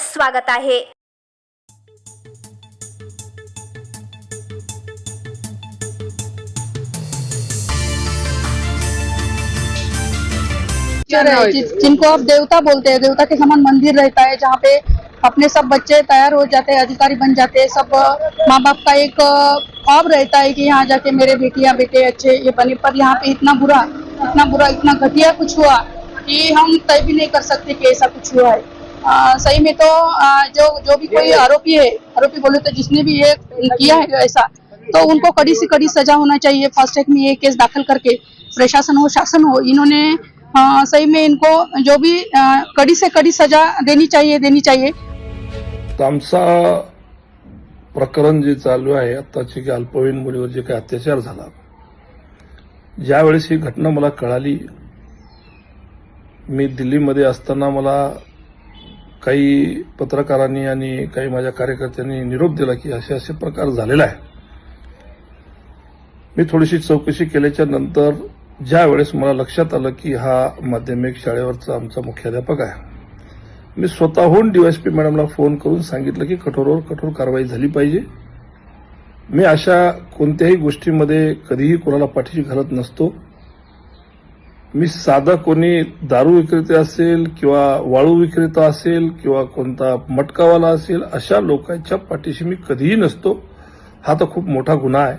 स्वागत आहे. जिनको आप देवता बोलते हैं, देवता के समान मंदिर रहता है, जहाँ पे अपने सब बच्चे तैयार हो जाते हैं, अधिकारी बन जाते हैं, सब माँ बाप का एक ख्वाब रहता है कि यहाँ जाके मेरे बेटियाँ, बेटे अच्छे ये बने, पर यहाँ पे इतना बुरा इतना बुरा, इतना घटिया कुछ हुआ कि हम तय भी नहीं कर सकते कि ऐसा कुछ हुआ है। अ, सही में तो अ, जो जो भी कोई आरोपी है आरोपी बोले तो जिसने भी ये किया है ऐसा तो उनको कड़ी से कड़ी सजा होना चाहिए फास्ट ट्रैक में ये केस दाखिल करके प्रशासन हो शासन हो इन्होंने अ, सही में इनको जो भी अ, कड़ी से कड़ी सजा देनी चाहिए देनी चाहिए। तामसा प्रकरण जे चालू आहे आत्ताची की अल्पवयीन मुलीवर जे काही अत्याचार झाला ज्यावेळेस ही घटना मला कळाली मी दिल्लीमध्ये असताना मला काही पत्रकारांनी आणि काही माझ्या कार्यकर्त्यांनी निरोप दिला की असे असे प्रकार झालेला आहे. मी थोडीशी चौकशी केल्याच्यानंतर ज्या वेळेस मला लक्षात आलं की हा माध्यमिक शाळेवरचा आमचा मुख्याध्यापक आहे मी स्वतःहून डीवायसपी मॅडमला फोन करून सांगितलं की कठोरवर कठोर कारवाई झाली पाहिजे. मी अशा कोणत्याही गोष्टीमध्ये कधीही कोणाला पाठीशी घालत नसतो. मी साधा कोणी दारू विक्रेते असेल किंवा वाळू विक्रेता असेल किंवा कोणता मटकावाला असेल अशा लोकांच्या पाठीशी मी कधीही नसतो. हा तर खूप मोठा गुन्हा आहे.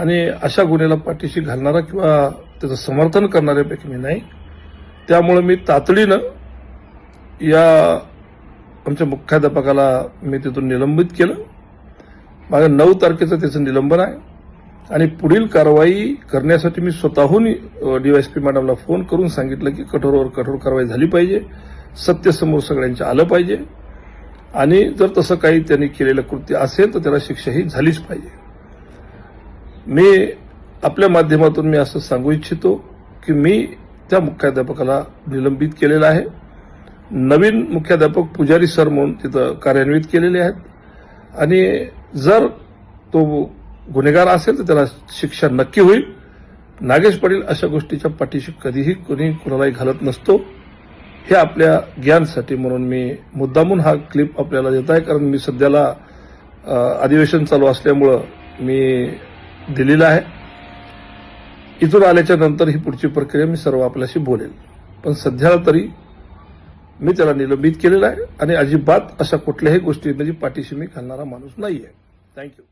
आणि अशा गुन्ह्याला पाठीशी घालणारा किंवा त्याचं समर्थन करणाऱ्यापैकी मी नाही. त्यामुळे मी तातडीनं या आमच्या मुख्याध्यापकाला मी तिथून निलंबित केलं. माझ्या नऊ तारखेचं त्याचं निलंबन आहे. आणि पुढील कारवाई करण्यासाठी मी स्वतःहून डीवायसपी मॅडमला फोन करून सांगितलं की कठोरवर कठोर कारवाई झाली पाहिजे सत्य समोर सगळ्यांच्या आलं पाहिजे आणि जर तसं काही त्यांनी केलेलं कृत्य असेल तर त्याला शिक्षाही झालीच पाहिजे. मी आपल्या माध्यमातून मी असं सांगू इच्छितो की मी त्या मुख्याध्यापकाला निलंबित केलेलं आहे. नवीन मुख्याध्यापक पुजारी सर म्हणून तिथं कार्यान्वित केलेले आहेत. आणि जर तो गुन्हेगार असेल तर त्याला शिक्षा नक्की होईल. नागेश पाटील अशा गोष्टीच्या पाठीशी कधीही कुणी कुणालाही घालत नसतो. हे आपल्या ज्ञानसाठी म्हणून मी मुद्दामून हा क्लिप आपल्याला देत आहे. कारण मी सध्याला अधिवेशन चालू असल्यामुळं मी दिलेलं आहे. इथून आल्याच्यानंतर ही पुढची प्रक्रिया मी सर्व आपल्याशी बोलेल. पण सध्याला तरी मी त्याला निलंबित केलेलं आहे. आणि अजिबात अशा कुठल्याही गोष्टी म्हणजे पाठीशी मी घालणारा माणूस नाही आहे थँक्यू